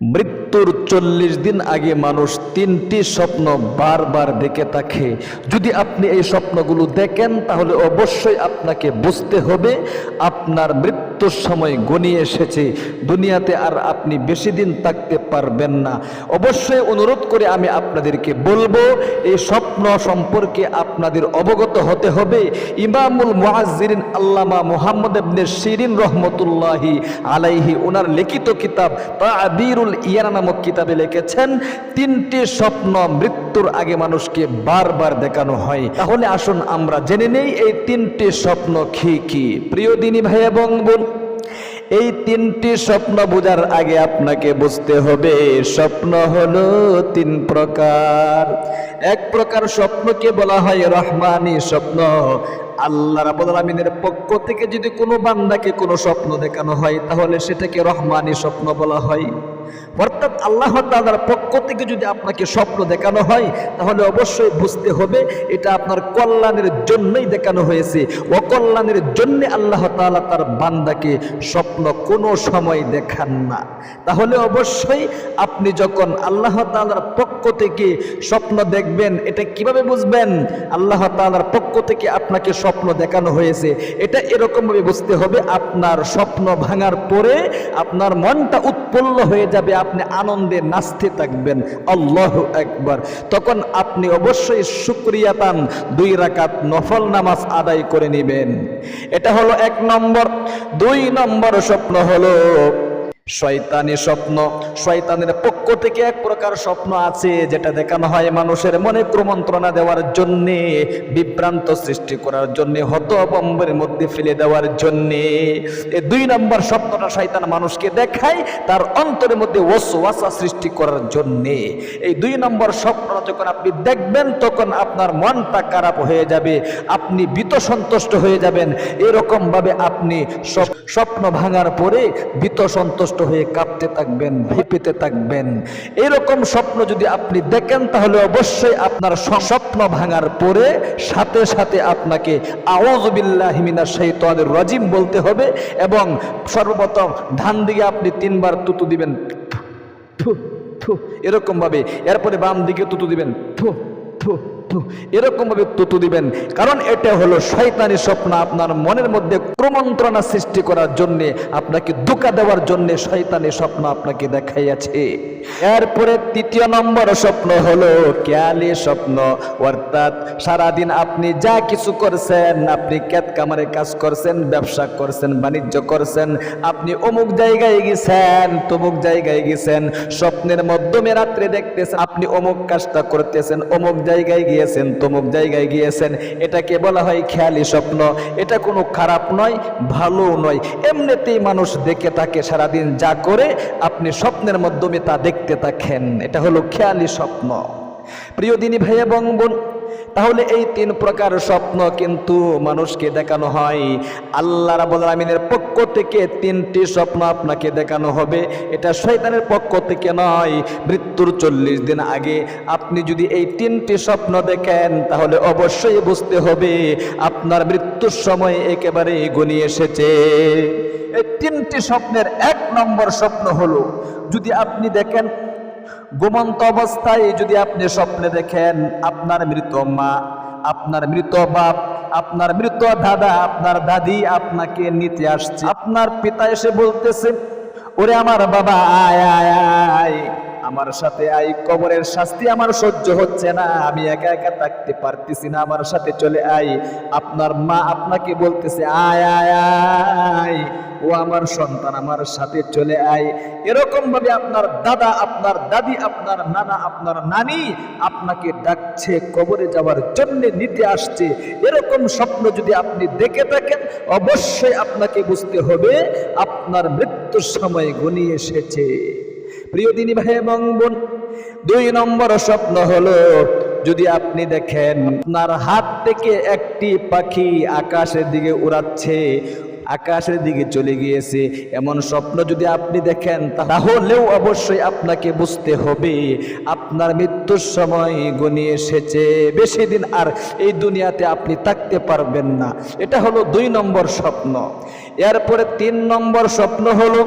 মৃত্যুর চল্লিশ দিন আগে মানুষ তিনটি স্বপ্ন বারবার দেখে থাকে। যদি আপনি এই স্বপ্নগুলো দেখেন, তাহলে অবশ্যই আপনাকে বুঝতে হবে, আপনার মৃত্যুর সময় গনিয়ে এসেছে। দুনিয়াতে আর আপনি বেশি দিন থাকতে পারবেন না। অবশ্যই অনুরোধ করে আমি আপনাদেরকে বলব, এই স্বপ্ন সম্পর্কে আপনাদের অবগত হতে হবে। ইমামুল মুআজ্জিরিন আল্লামা মুহাম্মদ ইবনে শিরিন রহমতুল্লাহি আলাইহি ওনার লিখিত কিতাব তাবিরুল ইয়ানা নামক কিতাবে লিখেছেন, তিনটি স্বপ্ন মৃত্যুর আগে মানুষকে বারবার দেখানো হয়। তাহলে আসুন আমরা জেনে নেই, এই তিনটি স্বপ্ন কি কি? প্রিয় দিনী ভাই এবং বোন এই তিনটি স্বপ্ন বোঝার আগে আপনাকে বুঝতে হবে, স্বপ্ন হলো তিন প্রকার। এক প্রকার স্বপ্নকে বলা হয় রহমানি স্বপ্ন। আল্লাহ রাবুল আমিনের পক্ষ থেকে যদি কোনো বান্দাকে কোনো স্বপ্ন দেখানো হয়, তাহলে সেটাকে রহমানি স্বপ্ন বলা হয়। অর্থাৎ আল্লাহ তাআলার পক্ষ থেকে যদি আপনাকে স্বপ্ন দেখানো হয়, তাহলে অবশ্যই বুঝতে হবে এটা আপনার কল্যাণের জন্যই দেখানো হয়েছে। অকল্যাণের জন্য আল্লাহ তাআলা তার বান্দাকে স্বপ্ন কোনো সময় দেখান না। তাহলে অবশ্যই আপনি যখন আল্লাহ তাআলার পক্ষ থেকে স্বপ্ন দেখবেন, এটা কীভাবে বুঝবেন? আল্লাহ তালার পক্ষ থেকে আপনাকে স্বপ্ন দেখানো হয়েছে। এটা এরকমভাবে বুঝতে হবে, আপনার স্বপ্ন ভাঙার পরে আপনার মনটা উৎপন্ন হয়ে যাবে, আপনি আনন্দে নাচতে থাকবেন। আল্লাহ একবার তখন আপনি অবশ্যই সুক্রিয়া পান, দুই রাকাত নফল নামাজ আদায় করে নেবেন। এটা হলো এক নম্বর। দুই নম্বর স্বপ্ন হলো শয়তানি স্বপ্ন। শয়তানের পক্ষ থেকে এক প্রকার স্বপ্ন আছে, যেটা দেখানো হয় মানুষের মনে ক্রমন্ত্রণা দেওয়ার জন্যে, বিভ্রান্ত সৃষ্টি করার জন্যে, হতবম্বের মধ্যে ফেলে দেওয়ার জন্যে। এই দুই নম্বর স্বপ্নটা শয়তান মানুষকে দেখায়, তার অন্তরের মধ্যে ওয়াসওয়াসা সৃষ্টি করার জন্যে। এই দুই নম্বর স্বপ্নটা যখন আপনি দেখবেন, তখন আপনার মনটা খারাপ হয়ে যাবে, আপনি ভীত সন্তুষ্ট হয়ে যাবেন। এরকম ভাবে আপনি স্বপ্ন ভাঙার পরে ভীত সন্তুষ্ট হয়ে কাঁপতে থাকবেন, ভেপেতে থাকবেন। এরকম স্বপ্ন যদি আপনি দেখেন, তাহলে অবশ্যই আপনার স্বপ্ন ভাঙার পরে সাথে সাথে আপনাকে আওয়াজবিল্লাহিমিনা শৈতানের রাজিম বলতে হবে এবং সর্বপ্রথম ধান দিকে আপনি তিনবার তুতু দিবেন। থু থু এরকম ভাবে এরপরে বাম দিকে তুতু দিবেন। থু থু থু এরকম ভাবে তুতু দিবেন। কারণ এটা হলো শয়তানি স্বপ্ন, আপনার মনের মধ্যে ক্রমন্ত্রণা সৃষ্টি করার জন্য, আপনাকে ধোকা দেওয়ার জন্য শয়তানি স্বপ্ন আপনাকে দেখাইয়াছে। এরপরে তৃতীয় নম্বর স্বপ্ন হলো কেয়ালি স্বপ্ন, অর্থাৎ সারাদিন আপনি যা কিছু করছেন, আপনি ক্যাত কামারে কাজ করছেন, ব্যবসা করছেন, বাণিজ্য করছেন, আপনি অমুক জায়গায় গেছেন, তমুক জায়গায় গেছেন, স্বপ্নের মাধ্যমে রাত্রে দেখতেছেন, আপনি অমুক কাজটা করতেছেন, অমুক জায়গায় গিয়েছেন, তমুক জায়গায় গিয়েছেন, এটাকে বলা হয় খেয়ালি স্বপ্ন। এটা কোনো খারাপ নয় ভালো নয়। এমনিতেই মানুষ দেখে থাকে সারাদিন যা করে, আপনি স্বপ্নের মাধ্যমে তা দেখতে থাকেন। এটা হলো খেয়ালি স্বপ্ন। প্রিয় দিনী ভাই এবং তাহলে এই তিন প্রকার স্বপ্ন কিন্তু মানুষকে দেখানো হয়। আল্লাহ রাবুল আলমিনের পক্ষ থেকে তিনটি স্বপ্ন আপনাকে দেখানো হবে। এটা শয়তানের পক্ষ থেকে নয়, মৃত্যুর চল্লিশ দিন আগে। আপনি যদি এই তিনটি স্বপ্ন দেখেন, তাহলে অবশ্যই বুঝতে হবে আপনার মৃত্যুর সময় একেবারে গনিয়ে এসেছে। এই তিনটি স্বপ্নের এক নম্বর স্বপ্ন হলো, যদি আপনি দেখেন ঘুমন্ত অবস্থায় যদি আপনি স্বপ্নে দেখেন, আপনার মৃত মা, আপনার মৃত বাপ, আপনার মৃত দাদা, আপনার দাদি আপনাকে নিতে আসছে। আপনার পিতা এসে বলতেছে, ওরে আমার বাবা, আয় আয় আয় আমার সাথে আই কবরের শাস্তি আমার সহ্য হচ্ছে না। আমি একা একা থাকতে পারতেছি না, আমার সাথে চলে আই। আপনার মা আপনাকে বলতেছে, আয় আয় আয়। ও আমার সন্তান আমার সাথে চলে আয় এরকম ভাবে আপনার দাদা, আপনার দাদি, আপনার নানা, আপনার নানি আপনাকে ডাকছে, কবরে যাওয়ার জন্য নিতে আসছে। এরকম স্বপ্ন যদি আপনি দেখে থাকেন, অবশ্যই আপনাকে বুঝতে হবে, আপনার মৃত্যুর সময় ঘনিয়ে এসেছে। প্রিয় দিনী ভাই এবং বোন, দুই নম্বর স্বপ্ন হলো, যদি আপনি দেখেন আপনার হাত থেকে একটি পাখি আকাশের দিকে উড়াচ্ছে, আকাশের দিকে চলে গিয়েছে, এমন স্বপ্ন যদি আপনি দেখেন, তাহলেও অবশ্যই আপনাকে বুঝতে হবে, আপনার মৃত্যুর সময় গনিয়ে এসেছে, বেশি দিন আর এই দুনিয়াতে আপনি থাকতে পারবেন না। এটা হলো দুই নম্বর স্বপ্ন। এরপরে তিন নম্বর স্বপ্ন হলো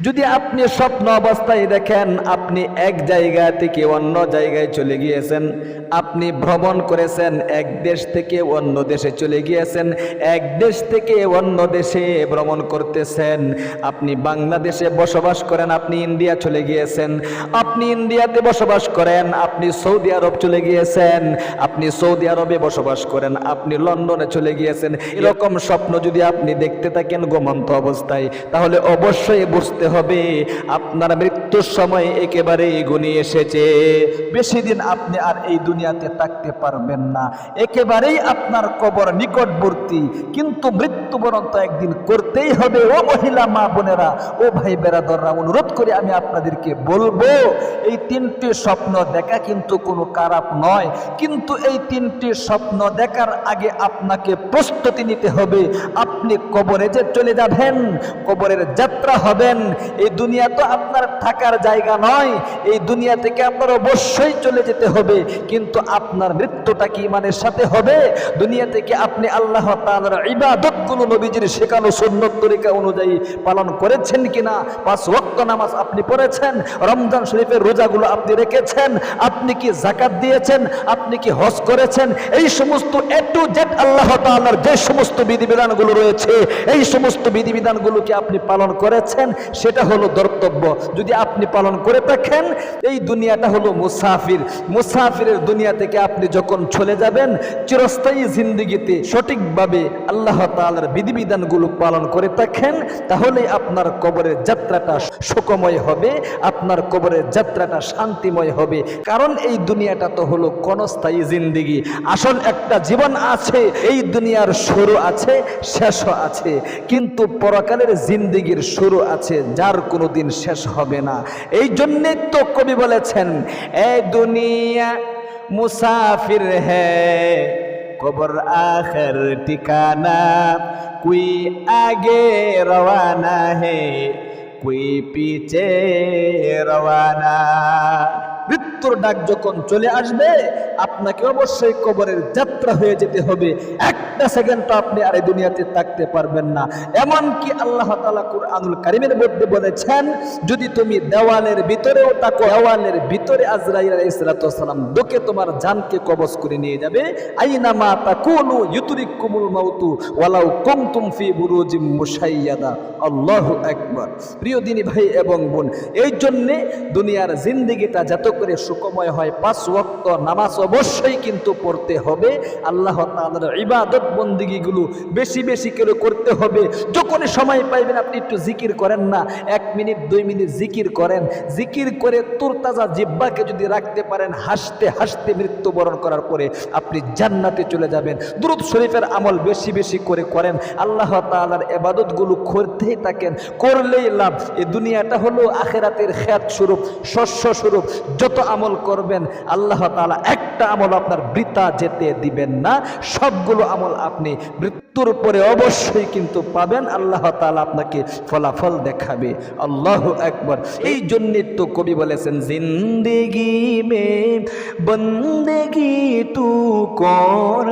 যদি আপনি স্বপ্ন অবস্থায় দেখেন, আপনি এক জায়গা থেকে অন্য জায়গায় চলে গিয়েছেন, আপনি ভ্রমণ করেছেন, এক দেশ থেকে অন্য দেশে চলে গিয়েছেন, এক দেশ থেকে অন্য দেশে ভ্রমণ করতেছেন, আপনি বাংলাদেশে বসবাস করেন, আপনি ইন্ডিয়া চলে গিয়েছেন, আপনি ইন্ডিয়াতে বসবাস করেন, আপনি সৌদি আরব চলে গিয়েছেন, আপনি সৌদি আরবে বসবাস করেন, আপনি লন্ডনে চলে গিয়েছেন, এরকম স্বপ্ন যদি আপনি দেখতে থাকেন ঘুমন্ত অবস্থায়, তাহলে অবশ্যই বুঝতে হবে। আপনার মৃত্যুর সময় একেবারে গুনি এসেছে। বেশি দিন আপনি আর এই দুনিয়াতে থাকতে পারবেন না। একেবারেই আপনার কবর নিকটবর্তী। কিন্তু মৃত্যুবরণ তো একদিন করতেই হবে। ও মহিলা, মা বোনেরা, ও ভাই বেড়াদররা অনুরোধ করে আমি আপনাদেরকে বলব, এই তিনটি স্বপ্ন দেখা কিন্তু কোনো খারাপ নয়। কিন্তু এই তিনটি স্বপ্ন দেখার আগে আপনাকে প্রস্তুতি নিতে হবে। আপনি কবরে যে চলে যাবেন, কবরের যাত্রা হবেন এই দুনিয়া তো আপনার থাকার জায়গা নয়। এই দুনিয়া থেকে আপনার অবশ্যই চলে যেতে হবে। কিন্তু আপনার মৃত্যুটা কি ইমানের সাথে হবে? দুনিয়া থেকে আপনি আল্লাহ তাআলার ইবাদতগুলো নবীজির শেখানো সুন্নত তরিকা অনুযায়ী পালন করেছেন কিনা? পাঁচ ওয়াক্ত নামাজ আপনি পড়েছেন? রমজান শরীফের রোজাগুলো আপনি রেখেছেন? আপনি কি জাকাত দিয়েছেন? আপনি কি হজ করেছেন? এই সমস্ত এ টু জেড আল্লাহ তাআলার যে সমস্ত বিধিবিধানগুলো রয়েছে, এই সমস্ত বিধিবিধানগুলোকে আপনি পালন করেছেন সেটা হলো দর্তব্য যদি আপনি পালন করে থাকেন, এই দুনিয়াটা হলো মুসাফির। মুসাফিরের দুনিয়া থেকে আপনি যখন চলে যাবেন, চিরস্থায়ী জিন্দিগিতে সঠিকভাবে আল্লাহ তাআলার বিধিবিধানগুলো পালন করে থাকেন তাহলে আপনার কবরের যাত্রাটা সুখময় হবে, আপনার কবরের যাত্রাটা শান্তিময় হবে। কারণ এই দুনিয়াটা তো হলো ক্ষণস্থায়ী জিন্দিগি। আসল একটা জীবন আছে, এই দুনিয়ার শুরু আছে, শেষও আছে। কিন্তু পরকালের জিন্দিগির শুরু আছে যার কোনো দিন শেষ হবে না। এই জন্যে তো কবি বলেছেন, এ দুনিয়া মুসাফির হ্যাঁ কবর আখের ঠিকানা কুই আগে রওয়ানা হে, কুই পিছে রওয়ানা। মৃত্যুর ডাক যখন চলে আসবে আপনাকে অবশ্যই কবরের যাত্রা হয়ে যেতে হবে। একটা সেকেন্ড তো আপনি আর এই দুনিয়াতে থাকতে পারবেন না। এমনকি আল্লাহ তালা কুরআনুল কারিমের মধ্যে বলেছেন, যদি তুমি দেওয়ালের ভিতরেও থাকো, দেওয়ালের ভিতরে আজরাইল আলাইহিসসালাম ঢুকে তোমার জানকে কবজ করে নিয়ে যাবে। আইনামা তাকুনু ইউতরিকুমুল মাউতু ওয়ালাউ কুনতুম ফি বুরুজিম মুশাইয়াদা। আল্লাহু আকবার। প্রিয় দিনী ভাই এবং বোন এই জন্যে দুনিয়ার জিন্দিগিটা যত করে সুখময় হয়, পাঁচ ওয়াক্ত নামাজ অবশ্যই কিন্তু পড়তে হবে। আল্লাহ তাআলার ইবাদত বন্দিগিগুলো বেশি বেশি করে করতে হবে। যখনই সময় পাইবেন আপনি একটু জিকির করেন না, এক মিনিট, দুই মিনিট জিকির করেন। জিকির করে তুরতাজা জিব্বাকে যদি রাখতে পারেন, হাসতে হাসতে মৃত্যুবরণ করার পরে আপনি জান্নাতে চলে যাবেন। দুরুদ শরীফের আমল বেশি বেশি করে করেন। আল্লাহ তাআলার এবাদতগুলো করতেই থাকেন। করলেই লাভ। এ দুনিয়াটা হলো আখেরাতের খ্যাত স্বরূপ শস্য স্বরূপ যত আমল করবেন, আল্লাহ তালা তাআলা একটা আমল আপনার বৃতা যেতে দিবেন না। সবগুলো আমল আপনি মৃত্যুর পরে অবশ্যই কিন্তু পাবেন। আল্লাহ তালা আপনাকে ফলাফল দেখাবে। আল্লাহ একবার এই জন্যে তো কবি বলেছেন, জিন্দেগি মে বন্দেগি তু কর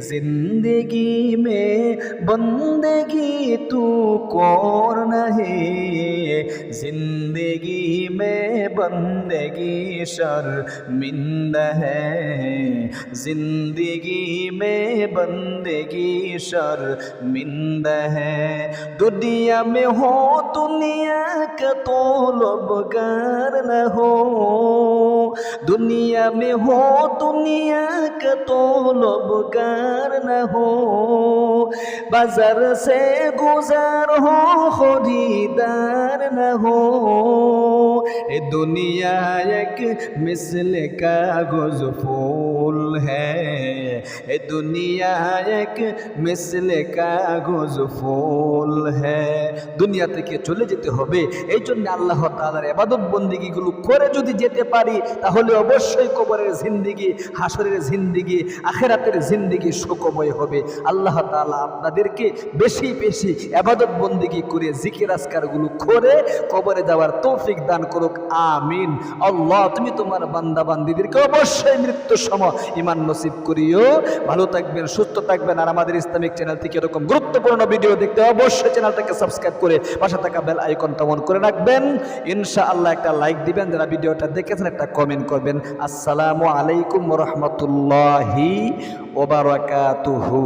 ज़िंदगी में बंदगी तू कौन नहीं? ज़िंदगी में बंदगी शर्मिंद है। ज़िंदगी में बंदगी शर्मिंद है। दुनिया में हो, दुनिया का तो लोबगार न हो। दुनिया में हो, दुनिया का तो लोबगार न हो बाजार से गुजार हो खरीदार न हो ये दुनिया एक मिसल कागज फूल है ये दुनिया एक मिसल কাগজ ফুল হ্যাঁ দুনিয়া থেকে চলে যেতে হবে এই জন্য আল্লাহ তাআলার ইবাদত বন্দিগিগুলো করে যদি যেতে পারি তাহলে অবশ্যই কবরের জিন্দিগি হাসরের জিন্দিগি আখেরাতের জিন্দিগি সুখময় হবে আল্লাহ তাআলা আপনাদেরকে বেশি বেশি আবাদত বন্দিগি করে জিকির আসকারগুলো করে কবরে যাওয়ার তৌফিক দান করুক আমিন আল্লাহ তুমি তোমার বান্দা বান্দিদেরকে অবশ্যই মৃত্যুর সময় ইমান নসিব করিও ভালো থাকবেন, সুস্থ থাকবেন। আর আমাদের ইসলামিক চ্যানেল থেকে এরকম গুরুত্বপূর্ণ ভিডিও দেখতে অবশ্যই চ্যানেলটাকে সাবস্ক্রাইব করে পাশে থাকা বেল আইকনটা অন করে রাখবেন। ইনশাআল্লাহ একটা লাইক দিবেন, যারা ভিডিওটা দেখেছেন একটা কমেন্ট করবেন। আসসালামু আলাইকুম রহমতুল্লাহি ওবারাকাতুহু